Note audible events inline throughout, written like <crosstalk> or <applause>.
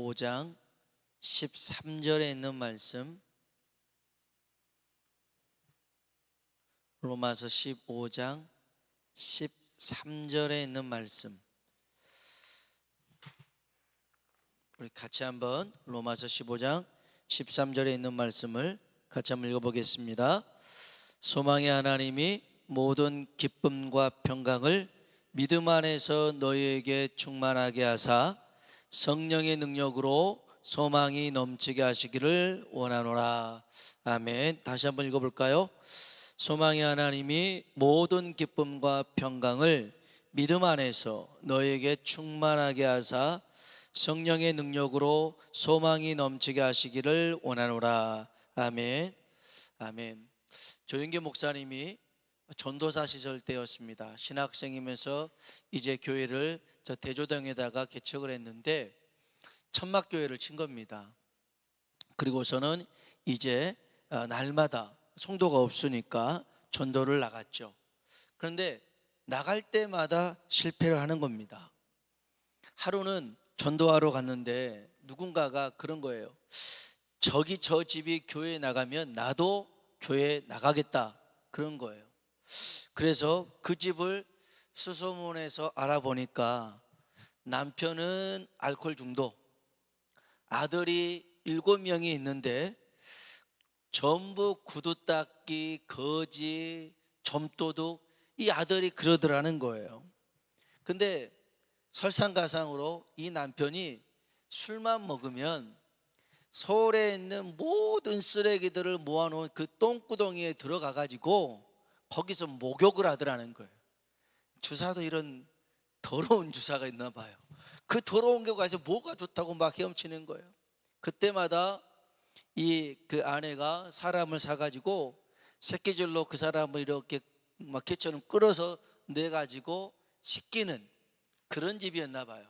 15장 13절에 있는 말씀 로마서 15장 13절에 있는 말씀 우리 같이 한번 로마서 15장 13절에 있는 말씀을 같이 한번 읽어보겠습니다. 소망의 하나님이 모든 기쁨과 평강을 믿음 안에서 너희에게 충만하게 하사 성령의 능력으로 소망이 넘치게 하시기를 원하노라. 아멘. 다시 한번 읽어볼까요? 소망의 하나님이 모든 기쁨과 평강을 믿음 안에서 너에게 충만하게 하사 성령의 능력으로 소망이 넘치게 하시기를 원하노라. 아멘. 아멘. 조영계 목사님이 전도사 시절 때였습니다. 신학생이면서 이제 교회를 저 대조당에다가 개척을 했는데 천막 교회를 친 겁니다. 그리고서는 이제 어, 날마다 성도가 없으니까 전도를 나갔죠. 그런데 나갈 때마다 실패를 하는 겁니다. 하루는 전도하러 갔는데 누군가가 그런 거예요. 저기 저 집이 교회에 나가면 나도 교회에 나가겠다. 그런 거예요. 그래서 그 집을 수소문해서 알아보니까 남편은 알코올 중독, 아들이 일곱 명이 있는데 전부 구두 닦기, 거지, 점도둑 이 아들이 그러더라는 거예요. 근데 설상가상으로 이 남편이 술만 먹으면 서울에 있는 모든 쓰레기들을 모아놓은 그 똥구덩이에 들어가 가지고 거기서 목욕을 하더라는 거예요. 주사도 이런 더러운 주사가 있나 봐요. 그 더러운 게 가서 뭐가 좋다고 막 헤엄치는 거예요. 그때마다 이 그 아내가 사람을 사가지고 새끼줄로 그 사람을 이렇게 막 개처럼 끌어서 내 가지고 씻기는 그런 집이었나 봐요.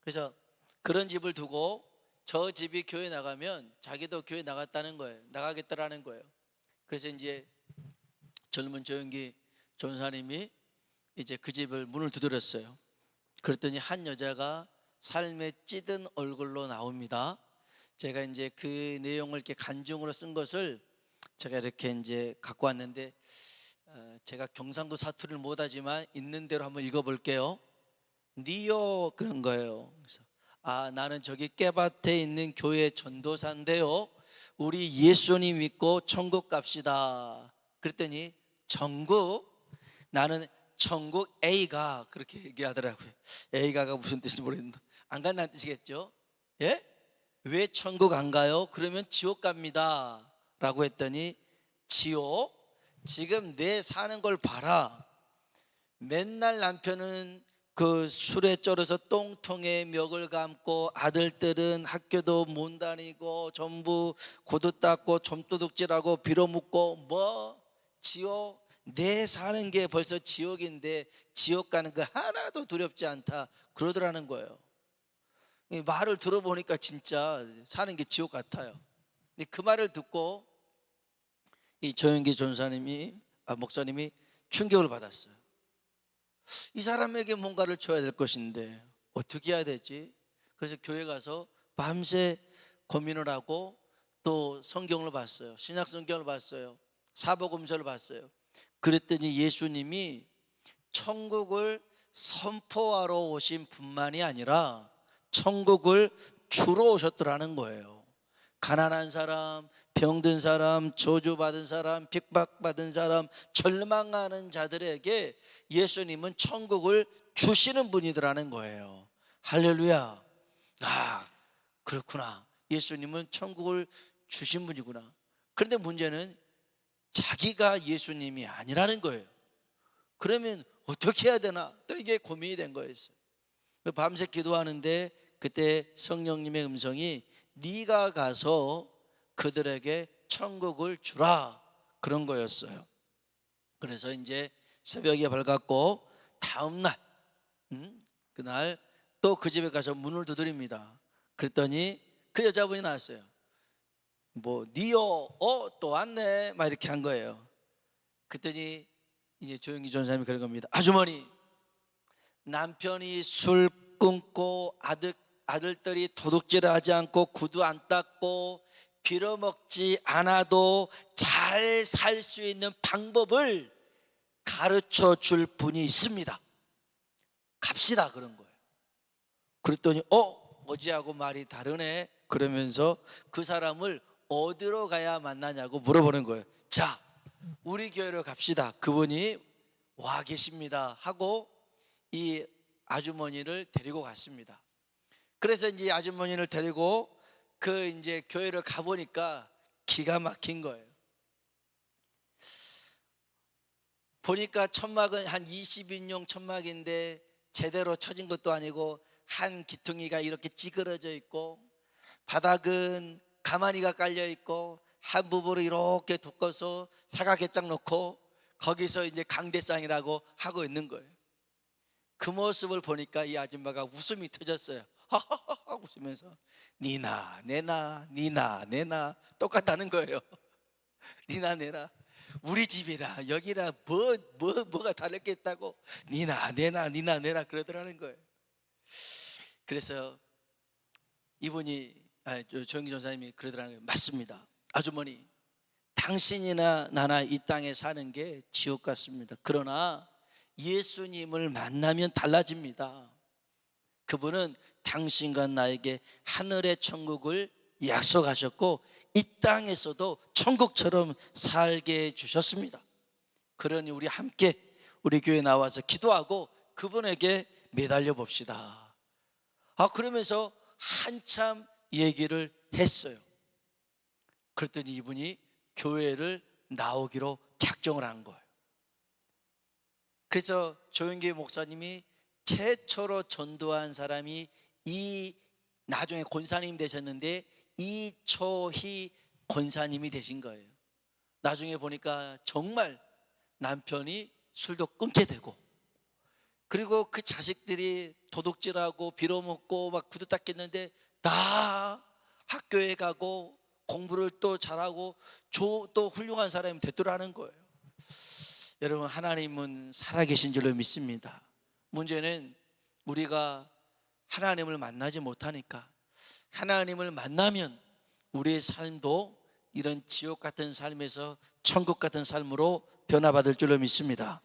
그래서 그런 집을 두고 저 집이 교회 나가면 자기도 교회 나갔다는 거예요. 나가겠다라는 거예요. 그래서 이제 젊은 조영기 전사님이 이제 그 집을 문을 두드렸어요. 그랬더니 한 여자가 삶에 찌든 얼굴로 나옵니다. 제가 이제 그 내용을 이렇게 간증으로 쓴 것을 제가 이렇게 이제 갖고 왔는데 어, 제가 경상도 사투리를 못하지만 있는 대로 한번 읽어볼게요. 니요 그런 거예요. 그래서 아 나는 저기 깨밭에 있는 교회 전도사인데요. 우리 예수님 믿고 천국 갑시다. 그랬더니 전국 나는 천국 A가 그렇게 얘기하더라고요. A가가 무슨 뜻인지 모르겠는데 안 간다는 뜻이겠죠? 예? 왜 천국 안 가요? 그러면 지옥 갑니다. 라고 했더니 지옥? 지금 내 사는 걸 봐라. 맨날 남편은 그 술에 쩔어서 똥통에 멱을 감고 아들들은 학교도 못 다니고 전부 구두 닦고 점도둑질하고 빌어먹고 뭐 지옥 내 사는 게 벌써 지옥인데 지옥 가는 거 하나도 두렵지 않다 그러더라는 거예요. 이 말을 들어보니까 진짜 사는 게 지옥 같아요. 그 말을 듣고 이 조영기 전사님이 아 목사님이 충격을 받았어요. 이 사람에게 뭔가를 줘야 될 것인데 어떻게 해야 되지? 그래서 교회 가서 밤새 고민을 하고 또 성경을 봤어요. 신약 성경을 봤어요. 사복음서를 봤어요. 그랬더니 예수님이 천국을 선포하러 오신 분만이 아니라 천국을 주러 오셨더라는 거예요. 가난한 사람, 병든 사람, 저주받은 사람, 핍박받은 사람, 절망하는 자들에게 예수님은 천국을 주시는 분이더라는 거예요. 할렐루야. 아, 그렇구나. 예수님은 천국을 주신 분이구나. 그런데 문제는 자기가 예수님이 아니라는 거예요. 그러면 어떻게 해야 되나? 또 이게 고민이 된 거였어요. 밤새 기도하는데 그때 성령님의 음성이 네가 가서 그들에게 천국을 주라 그런 거였어요. 그래서 이제 새벽에 밝았고 다음 날 음? 그날 또 그 집에 가서 문을 두드립니다. 그랬더니 그 여자분이 나왔어요. 뭐 니요 어또 왔네 막 이렇게 한 거예요. 그랬더니 이제 조영기 전사님이 그런 겁니다. 아주머니 남편이 술 끊고 아들 아들들이 도둑질을 하지 않고 구두 안 닦고 빌어먹지 않아도 잘 살 수 있는 방법을 가르쳐 줄 분이 있습니다. 갑시다 그런 거예요. 그랬더니 어 어제하고 말이 다르네 그러면서 그 사람을 어디로 가야 만나냐고 물어보는 거예요. 자, 우리 교회로 갑시다. 그분이 와 계십니다. 하고 이 아주머니를 데리고 갔습니다. 그래서 이제 이 아주머니를 데리고 그 이제 교회를 가보니까 기가 막힌 거예요. 보니까 천막은 한 20인용 천막인데 제대로 쳐진 것도 아니고 한 기퉁이가 이렇게 찌그러져 있고 바닥은 가마니가 깔려 있고 한 부분을 이렇게 돋궈서 사각개짝 놓고 거기서 이제 강대상이라고 하고 있는 거예요. 그 모습을 보니까 이 아줌마가 웃음이 터졌어요. 하하하 웃으면서 니나 내나 니나 내나 똑같다는 거예요. <laughs> 니나 내나 우리 집이라 여기라 뭐 뭐 뭐, 가 다르겠다고 니나 내나 니나 내나 그러더라는 거예요. 그래서 이분이 아, 저 조영기 전사님이 그러더라는 거예요. 맞습니다. 아주머니 당신이나 나나 이 땅에 사는 게 지옥 같습니다. 그러나 예수님을 만나면 달라집니다. 그분은 당신과 나에게 하늘의 천국을 약속하셨고 이 땅에서도 천국처럼 살게 해 주셨습니다. 그러니 우리 함께 우리 교회 나와서 기도하고 그분에게 매달려 봅시다. 아 그러면서 한참 얘기를 했어요. 그랬더니 이분이 교회를 나오기로 작정을 한 거예요. 그래서 조영기 목사님이 최초로 전도한 사람이 이 나중에 권사님 되셨는데 이초희 권사님이 되신 거예요. 나중에 보니까 정말 남편이 술도 끊게 되고 그리고 그 자식들이 도둑질하고 빌어먹고 막 구두 닦겠는데 다 학교에 가고 공부를 또 잘하고 조- 또 훌륭한 사람이 되더라는 거예요. 여러분 하나님은 살아계신 줄로 믿습니다. 문제는 우리가 하나님을 만나지 못하니까 하나님을 만나면 우리의 삶도 이런 지옥 같은 삶에서 천국 같은 삶으로 변화받을 줄로 믿습니다.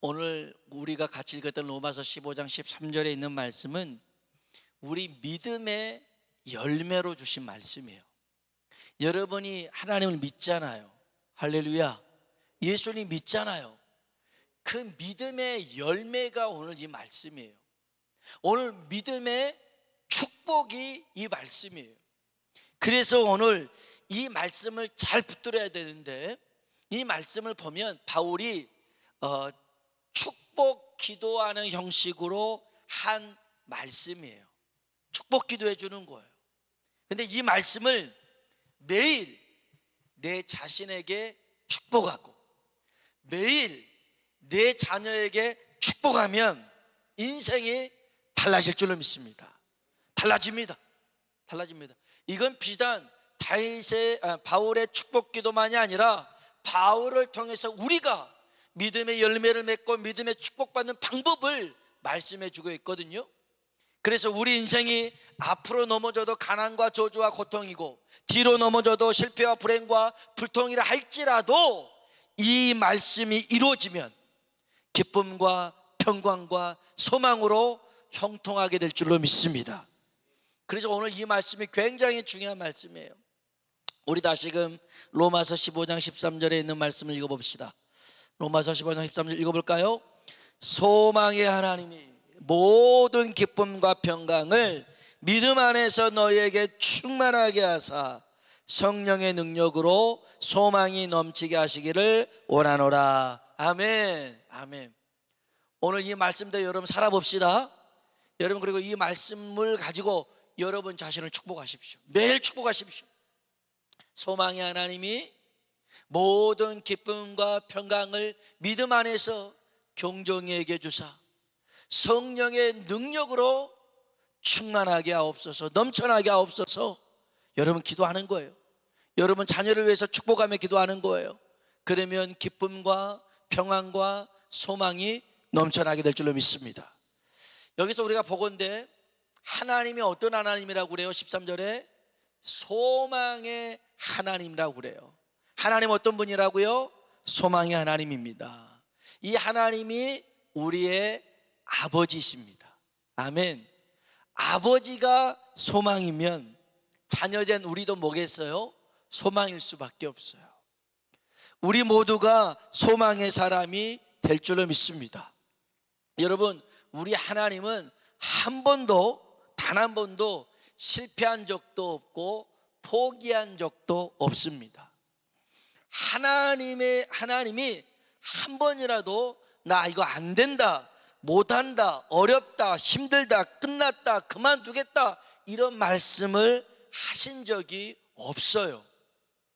오늘 우리가 같이 읽었던 로마서 15장 13절에 있는 말씀은 우리 믿음의 열매로 주신 말씀이에요. 여러분이 하나님을 믿잖아요. 할렐루야. 예수님 믿잖아요. 그 믿음의 열매가 오늘 이 말씀이에요. 오늘 믿음의 축복이 이 말씀이에요. 그래서 오늘 이 말씀을 잘 붙들어야 되는데 이 말씀을 보면 바울이 어, 축복 기도하는 형식으로 한 말씀이에요. 축복 기도 해 주는 거예요. 근데 이 말씀을 매일 내 자신에게 축복하고 매일 내 자녀에게 축복하면 인생이 달라질 줄로 믿습니다. 달라집니다. 달라집니다. 이건 비단 다윗의 아, 바울의 축복 기도만이 아니라 바울을 통해서 우리가 믿음의 열매를 맺고 믿음의 축복받는 방법을 말씀해 주고 있거든요. 그래서 우리 인생이 앞으로 넘어져도 가난과 저주와 고통이고 뒤로 넘어져도 실패와 불행과 불통이라 할지라도 이 말씀이 이루어지면 기쁨과 평강과 소망으로 형통하게 될 줄로 믿습니다. 그래서 오늘 이 말씀이 굉장히 중요한 말씀이에요. 우리 다시금 로마서 15장 13절에 있는 말씀을 읽어봅시다. 로마서 15장 13절 읽어볼까요? 소망의 하나님이 모든 기쁨과 평강을 믿음 안에서 너희에게 충만하게 하사 성령의 능력으로 소망이 넘치게 하시기를 원하노라. 아멘. 아멘. 오늘 이 말씀대로 여러분 살아봅시다. 여러분 그리고 이 말씀을 가지고 여러분 자신을 축복하십시오. 매일 축복하십시오. 소망의 하나님이 모든 기쁨과 평강을 믿음 안에서 경종에게 주사 성령의 능력으로 충만하게 하옵소서 넘쳐나게 하옵소서 여러분 기도하는 거예요. 여러분 자녀를 위해서 축복하며 기도하는 거예요. 그러면 기쁨과 평안과 소망이 넘쳐나게 될 줄로 믿습니다. 여기서 우리가 보건대 하나님이 어떤 하나님이라고 그래요? 13절에 소망의 하나님이라고 그래요. 하나님 어떤 분이라고요? 소망의 하나님입니다. 이 하나님이 우리의 아버지십니다. 아멘. 아버지가 소망이면 자녀된 우리도 뭐겠어요? 소망일 수밖에 없어요. 우리 모두가 소망의 사람이 될 줄로 믿습니다. 여러분, 우리 하나님은 한 번도 단 한 번도 실패한 적도 없고 포기한 적도 없습니다. 하나님의 하나님이 한 번이라도 나 이거 안 된다, 못 한다, 어렵다, 힘들다, 끝났다, 그만두겠다 이런 말씀을 하신 적이 없어요.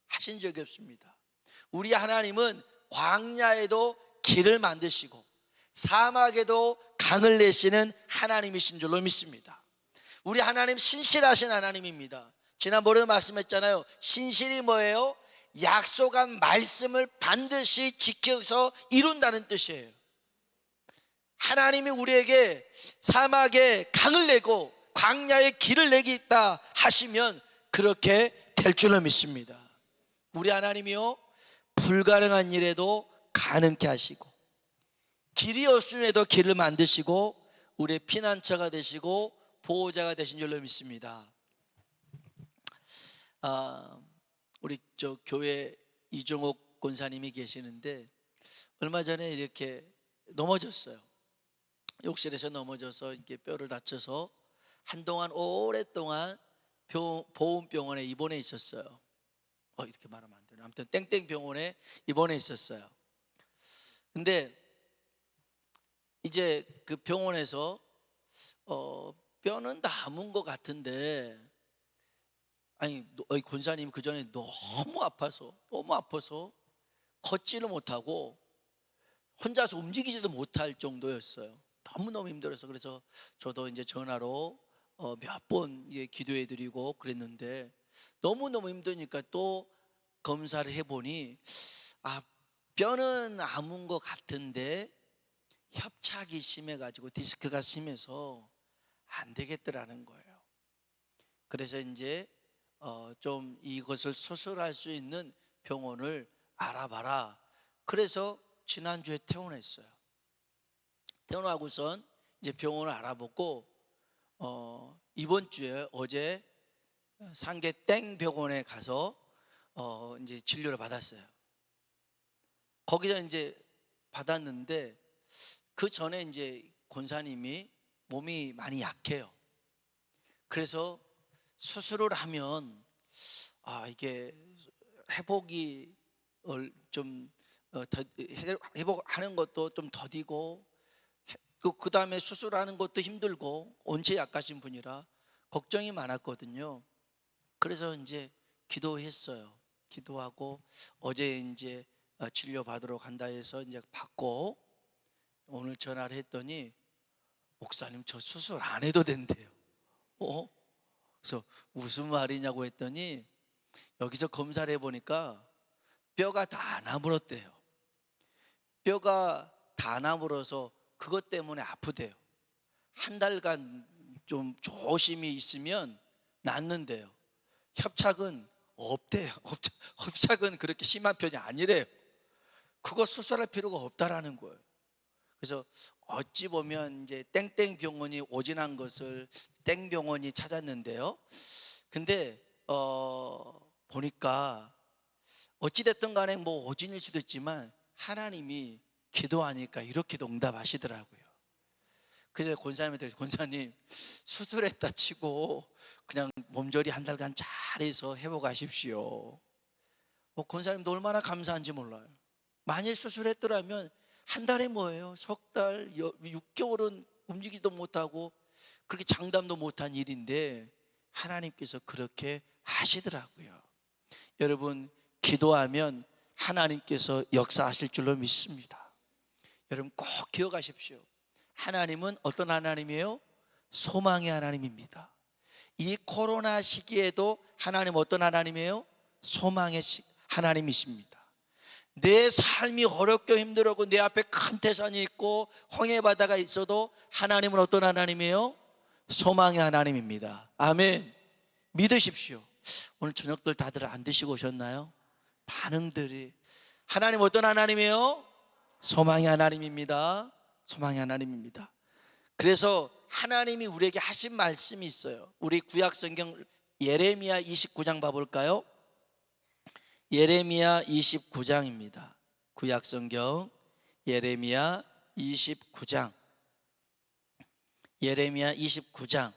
하신 적이 없습니다. 우리 하나님은 광야에도 길을 만드시고 사막에도 강을 내시는 하나님이신 줄로 믿습니다. 우리 하나님 신실하신 하나님입니다. 지난번에도 말씀했잖아요. 신실이 뭐예요? 약속한 말씀을 반드시 지켜서 이룬다는 뜻이에요. 하나님이 우리에게 사막에 강을 내고 광야에 길을 내겠다 하시면 그렇게 될 줄로 믿습니다. 우리 하나님이요 불가능한 일에도 가능케 하시고 길이 없음에도 길을 만드시고 우리의 피난처가 되시고 보호자가 되신 줄로 믿습니다. 아, 우리 저 교회 이종옥 권사님이 계시는데 얼마 전에 이렇게 넘어졌어요. 욕실에서 넘어져서 이렇게 뼈를 다쳐서 한동안 오랫동안 병- 보훈병원에 입원해 있었어요. 어 이렇게 말하면 안 되나? 아무튼 땡땡 병원에 입원해 있었어요. 근데 이제 그 병원에서 어 뼈는 남은 것 같은데 아니 권사님 그 전에 너무 아파서 너무 아파서 걷지를 못하고 혼자서 움직이지도 못할 정도였어요. 너무 너무 힘들어서 그래서 저도 이제 전화로 어, 몇번 기도해 드리고 그랬는데 너무 너무 힘드니까 또 검사를 해보니 아 뼈는 아문 것 같은데 협착이 심해가지고 디스크가 심해서 안 되겠더라는 거예요. 그래서 이제 어, 좀 이것을 수술할 수 있는 병원을 알아봐라. 그래서 지난주에 퇴원했어요. 퇴원하고선 이제 병원을 알아보고 어, 이번 주에 어제 상계 땡 병원에 가서 어, 이제 진료를 받았어요. 거기서 이제 받았는데 그 전에 이제 권사님이 몸이 많이 약해요. 그래서 수술을 하면 아 이게 회복이 얼- 좀 어, 회복하는 것도 좀 더디고 그 다음에 수술하는 것도 힘들고 원체 약하신 분이라 걱정이 많았거든요. 그래서 이제 기도했어요. 기도하고 어제 이제 어, 치료 받으러 간다 해서 이제 받고 오늘 전화를 했더니 목사님 저 수술 안 해도 된대요. 어? 그래서 무슨 말이냐고 했더니 여기서 검사를 해보니까 뼈가 다 나물었대요. 뼈가 다 나물어서 그것 때문에 아프대요. 한 달간 좀 조심히 있으면 낫는데요. 협착은 없대요. <laughs> 협착, 협착은 그렇게 심한 편이 아니래요. 그거 수술할 필요가 없다라는 거예요. 그래서 어찌 보면 이제 땡땡 병원이 오진한 것을 땡 병원이 찾았는데요. 근데 어 보니까 어찌 됐든 간에 뭐 오진일 수도 있지만 하나님이 기도하니까 이렇게 응답하시더라고요. 그래서 권사님한테 권사님 수술했다 치고 그냥 몸조리 한 달간 잘해서 회복하십시오. 뭐 권사님도 얼마나 감사한지 몰라요. 만일 수술했더라면 한 달에 뭐예요? 석 달, 6개월은 움직이도 못하고 그렇게 장담도 못한 일인데 하나님께서 그렇게 하시더라고요. 여러분 기도하면 하나님께서 역사하실 줄로 믿습니다. 여러분 꼭 기억하십시오. 하나님은 어떤 하나님이에요? 소망의 하나님입니다. 이 코로나 시기에도 하나님 어떤 하나님이에요? 소망의 시- 하나님이십니다. 내 삶이 어렵고 힘들고 내 앞에 큰 태산이 있고 홍해 바다가 있어도 하나님은 어떤 하나님이에요? 소망의 하나님입니다. 아멘. 믿으십시오. 오늘 저녁들 다들 안 드시고 오셨나요? 반응들이 하나님 어떤 하나님이에요? 소망의 하나님입니다. 소망의 하나님입니다. 그래서 하나님이 우리에게 하신 말씀이 있어요. 우리 구약 성경 예레미야 29장 봐 볼까요? 예레미야 29장입니다. 구약 성경 예레미야 29장 예레미야 29장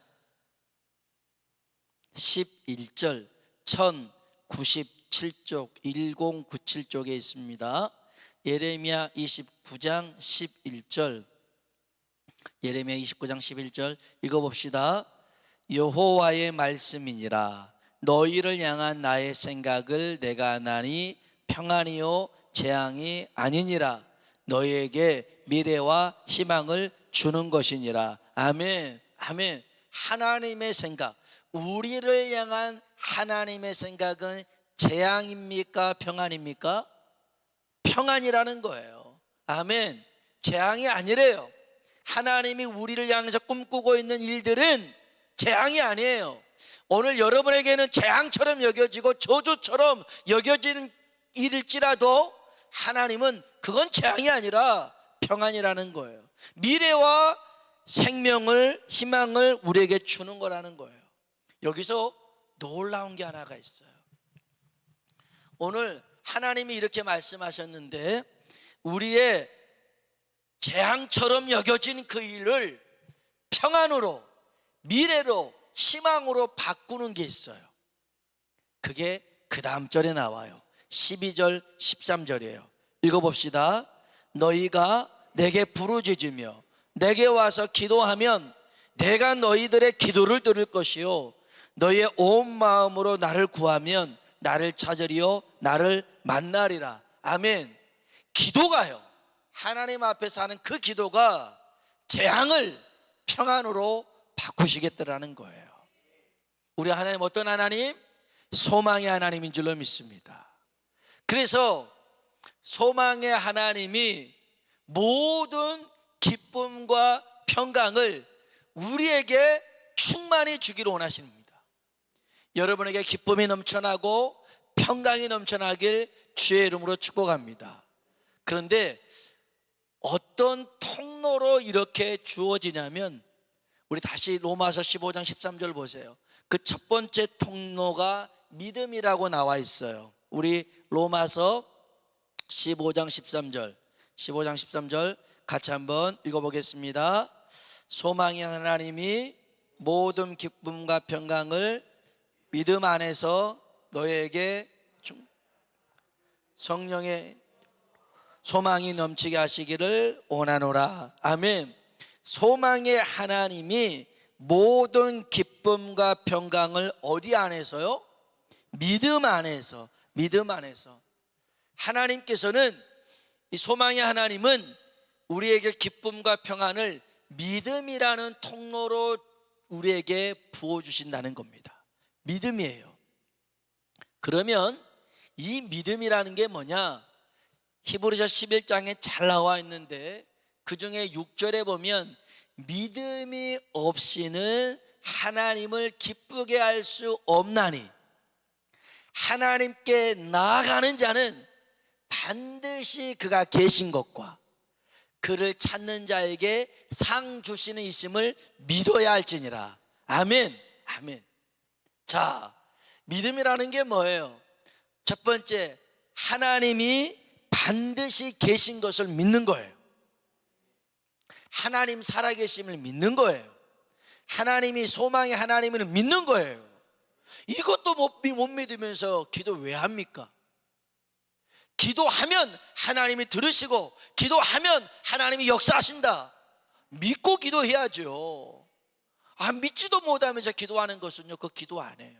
11절 1097쪽 1097쪽에 있습니다. 예레미야 29장 11절. 예레미야 29장 11절 읽어봅시다. 여호와의 말씀이니라. 너희를 향한 나의 생각을 내가 아나니 평안이요 재앙이 아니니라. 너희에게 미래와 희망을 주는 것이니라. 아멘 아멘. 하나님의 생각. 우리를 향한 하나님의 생각은 재앙입니까? 평안입니까 평안이라는 거예요 아멘 재앙이 아니래요 하나님이 우리를 향해서 꿈꾸고 있는 일들은 재앙이 아니에요. 오늘 여러분에게는 재앙처럼 여겨지고 저주처럼 여겨지는 일일지라도 하나님은 그건 재앙이 아니라 평안이라는 거예요. 미래와 생명을 희망을 우리에게 주는 거라는 거예요. 여기서 놀라운 게 하나가 있어요. 오늘 하나님이 이렇게 말씀하셨는데 우리의 재앙처럼 여겨진 그 일을 평안으로 미래로 희망으로 바꾸는 게 있어요. 그게 그 다음 절에 나와요. 12절, 13절이에요. 읽어봅시다. 너희가 내게 부르짖으며 내게 와서 기도하면 내가 너희들의 기도를 들을 것이요. 너희의 온 마음으로 나를 구하면 나를 찾으리요. 나를 만나리라. 아멘. 기도가요. 하나님 앞에서 하는 그 기도가 재앙을 평안으로 바꾸시겠다라는 거예요. 우리 하나님 어떤 하나님? 소망의 하나님인 줄로 믿습니다. 그래서 소망의 하나님이 모든 기쁨과 평강을 우리에게 충만히 주기를 원하십니다. 여러분에게 기쁨이 넘쳐나고 평강이 넘쳐나길 주의 이름으로 축복합니다. 그런데 어떤 통로로 이렇게 주어지냐면 우리 다시 로마서 15장 13절 보세요. 그 첫 번째 통로가 믿음이라고 나와 있어요. 우리 로마서 15장 13절. 15장 13절 같이 한번 읽어 보겠습니다. 소망의 하나님이 모든 기쁨과 평강을 믿음 안에서 너에게 성령의 소망이 넘치게 하시기를 원하노라. 아멘. 소망의 하나님이 모든 기쁨과 평강을 어디 안에서요? 믿음 안에서, 믿음 안에서. 하나님께서는 이 소망의 하나님은 우리에게 기쁨과 평안을 믿음이라는 통로로 우리에게 부어주신다는 겁니다. 믿음이에요. 그러면 이 믿음이라는 게 뭐냐? 히브리서 11장에 잘 나와 있는데 그 중에 6절에 보면 믿음이 없이는 하나님을 기쁘게 할 수 없나니 하나님께 나아가는 자는 반드시 그가 계신 것과 그를 찾는 자에게 상 주시는 있음을 믿어야 할지니라. 아멘. 아멘. 자, 믿음이라는 게 뭐예요? 첫 번째, 하나님이 반드시 계신 것을 믿는 거예요. 하나님 살아계심을 믿는 거예요. 하나님이 소망의 하나님을 믿는 거예요. 이것도 못, 못 믿으면서 기도 왜 합니까? 기도하면 하나님이 들으시고 기도하면 하나님이 역사하신다. 믿고 기도해야죠. 아, 믿지도 못하면서 기도하는 것은요, 그 기도 안 해요.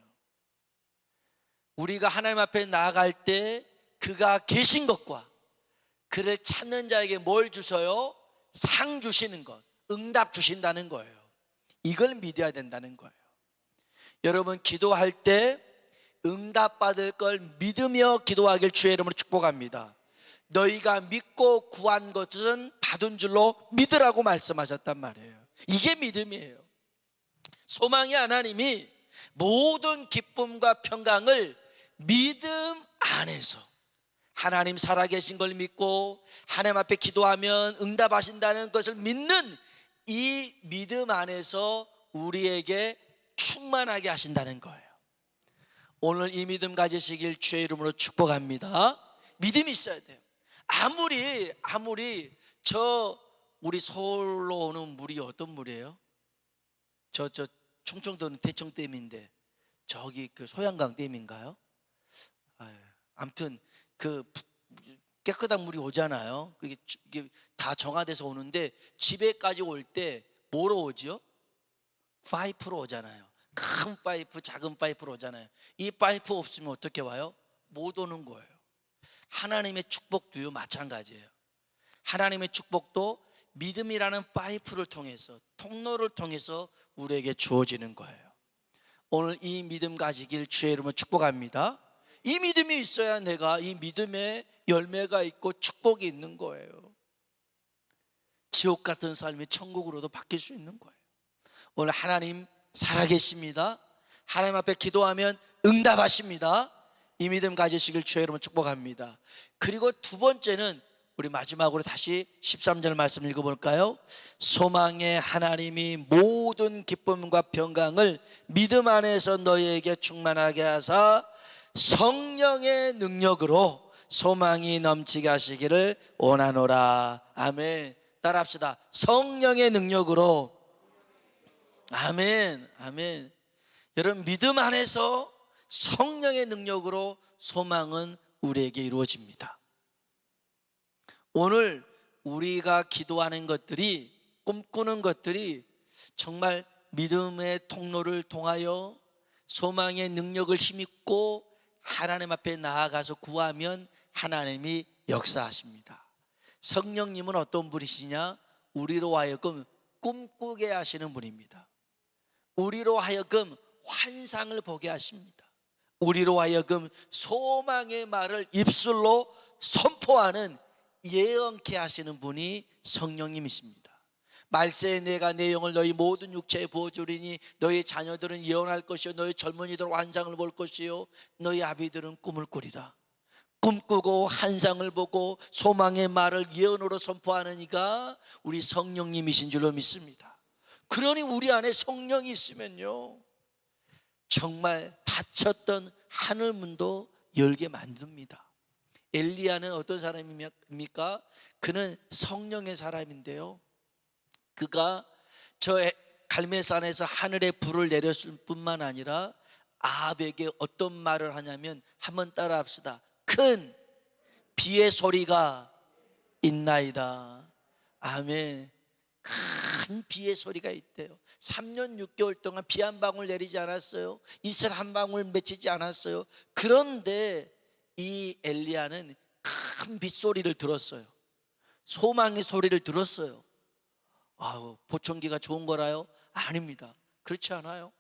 우리가 하나님 앞에 나아갈 때 그가 계신 것과 그를 찾는 자에게 뭘 주셔요? 상 주시는 것, 응답 주신다는 거예요. 이걸 믿어야 된다는 거예요. 여러분 기도할 때 응답 받을 걸 믿으며 기도하길 주의 이름으로 축복합니다. 너희가 믿고 구한 것은 받은 줄로 믿으라고 말씀하셨단 말이에요. 이게 믿음이에요. 소망의 하나님이 모든 기쁨과 평강을 믿음 안에서 하나님 살아계신 걸 믿고 하나님 앞에 기도하면 응답하신다는 것을 믿는 이 믿음 안에서 우리에게 충만하게 하신다는 거예요. 오늘 이 믿음 가지시길 주의 이름으로 축복합니다. 믿음이 있어야 돼요. 아무리 아무리 저 우리 서울로 오는 물이 어떤 물이에요? 저 저 충청도는 대청댐인데 저기 그 소양강 댐인가요? 아유, 아무튼 그 부- 깨끗한 물이 오잖아요. 그게 다 정화돼서 오는데 집에까지 올 때 뭐로 오죠? 파이프로 오잖아요. 큰 파이프, 작은 파이프로 오잖아요. 이 파이프 없으면 어떻게 와요? 못 오는 거예요. 하나님의 축복도요 마찬가지예요. 하나님의 축복도 믿음이라는 파이프를 통해서 통로를 통해서 우리에게 주어지는 거예요. 오늘 이 믿음 가지길 주의 이름으로 축복합니다. 이 믿음이 있어야 내가 이 믿음에 열매가 있고 축복이 있는 거예요. 지옥 같은 삶이 천국으로도 바뀔 수 있는 거예요. 오늘 하나님 살아계십니다. 하나님 앞에 기도하면 응답하십니다. 이 믿음 가지시길 주의 이름으로 축복합니다. 그리고 두 번째는 우리 마지막으로 다시 13절 말씀 읽어볼까요? 소망의 하나님이 모든 기쁨과 평강을 믿음 안에서 너희에게 충만하게 하사 성령의 능력으로 소망이 넘치게 하시기를 원하노라. 아멘. 따라합시다. 성령의 능력으로 아멘, 아멘. 여러분 믿음 안에서 성령의 능력으로 소망은 우리에게 이루어집니다. 오늘 우리가 기도하는 것들이 꿈꾸는 것들이 정말 믿음의 통로를 통하여 소망의 능력을 힘입고 하나님 앞에 나아가서 구하면 하나님이 역사하십니다. 성령님은 어떤 분이시냐? 우리로 하여금 꿈꾸게 하시는 분입니다. 우리로 하여금 환상을 보게 하십니다. 우리로 하여금 소망의 말을 입술로 선포하는 예언케 하시는 분이 성령님이십니다. 말세에 내가 내 영을 너희 모든 육체에 부어주리니 너희 자녀들은 예언할 것이요 너희 젊은이들은 환상을 볼 것이요 너희 아비들은 꿈을 꾸리라. 꿈꾸고 환상을 보고 소망의 말을 예언으로 선포하는 이가 우리 성령님이신 줄로 믿습니다. 그러니 우리 안에 성령이 있으면요. 정말 닫혔던 하늘 문도 열게 만듭니다. 엘리야는 어떤 사람입니까? 그는 성령의 사람인데요. 그가 저 갈매산에서 하늘에 불을 내렸을 뿐만 아니라 아합에게 어떤 말을 하냐면 한번 따라합시다. 큰 비의 소리가 있나이다. 아멘. 큰 비의 소리가 있대요. 3년 6개월 동안 비 한 방울 내리지 않았어요. 이슬 한 방울 맺히지 않았어요. 그런데 이 엘리야는 큰 빗소리를 들었어요. 소망의 소리를 들었어요. 아우, 보청기가 좋은 거라요? 아닙니다. 그렇지 않아요.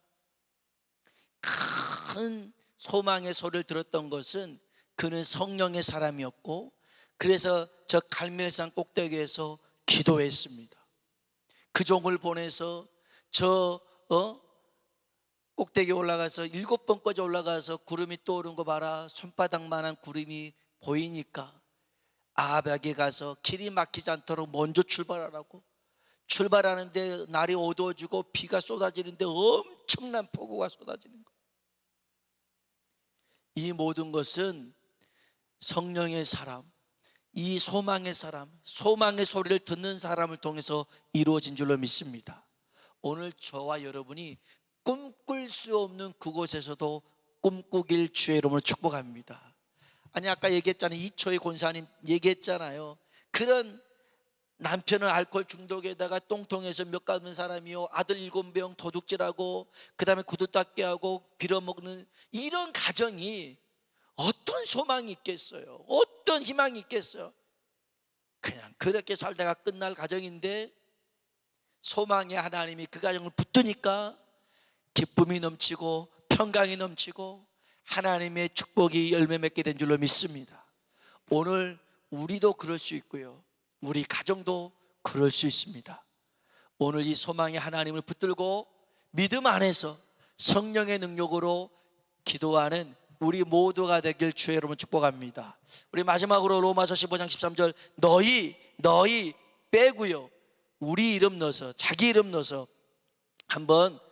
큰 소망의 소리를 들었던 것은 그는 성령의 사람이었고 그래서 저 갈멜산 꼭대기에서 기도했습니다. 그 종을 보내서 저 어? 꼭대기 올라가서 일곱 번까지 올라가서 구름이 떠오른 거 봐라. 손바닥만한 구름이 보이니까 아합에게 가서 길이 막히지 않도록 먼저 출발하라고 출발하는데 날이 어두워지고 비가 쏟아지는데 엄청난 폭우가 쏟아지는 거. 이 모든 것은 성령의 사람, 이 소망의 사람, 소망의 소리를 듣는 사람을 통해서 이루어진 줄로 믿습니다. 오늘 저와 여러분이 꿈꿀 수 없는 그곳에서도 꿈꾸길 주의 이름으로 축복합니다. 아니 아까 얘기했잖아요. 이초의 권사님 얘기했잖아요. 그런 남편은 알코올 중독에다가 똥통에서 몇 가는 사람이요. 아들 일곱 명 도둑질하고 그다음에 구두 닦게 하고 빌어먹는 이런 가정이 어떤 소망이 있겠어요? 어떤 희망이 있겠어요? 그냥 그렇게 살다가 끝날 가정인데 소망의 하나님이 그 가정을 붙드니까 기쁨이 넘치고 평강이 넘치고 하나님의 축복이 열매 맺게 된 줄로 믿습니다. 오늘 우리도 그럴 수 있고요. 우리 가정도 그럴 수 있습니다. 오늘 이 소망의 하나님을 붙들고 믿음 안에서 성령의 능력으로 기도하는 우리 모두가 되길 주의 여러분 축복합니다. 우리 마지막으로 로마서 15장 13절 너희 너희 빼고요. 우리 이름 넣어서 자기 이름 넣어서 한번 어,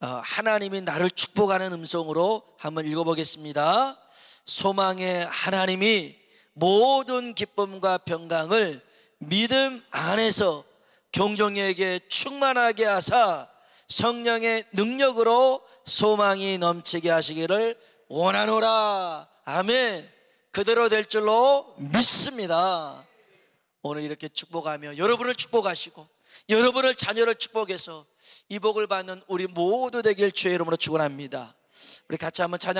하나님이 나를 축복하는 음성으로 한번 읽어보겠습니다. 소망의 하나님이 모든 기쁨과 평강을 믿음 안에서 경종에게 충만하게 하사 성령의 능력으로 소망이 넘치게 하시기를 원하노라. 아멘. 그대로 될 줄로 믿습니다. 오늘 이렇게 축복하며 여러분을 축복하시고 여러분을 자녀를 축복해서 이 복을 받는 우리 모두 되길 주의 이름으로 축원합니다. 우리 같이 한번 찬양을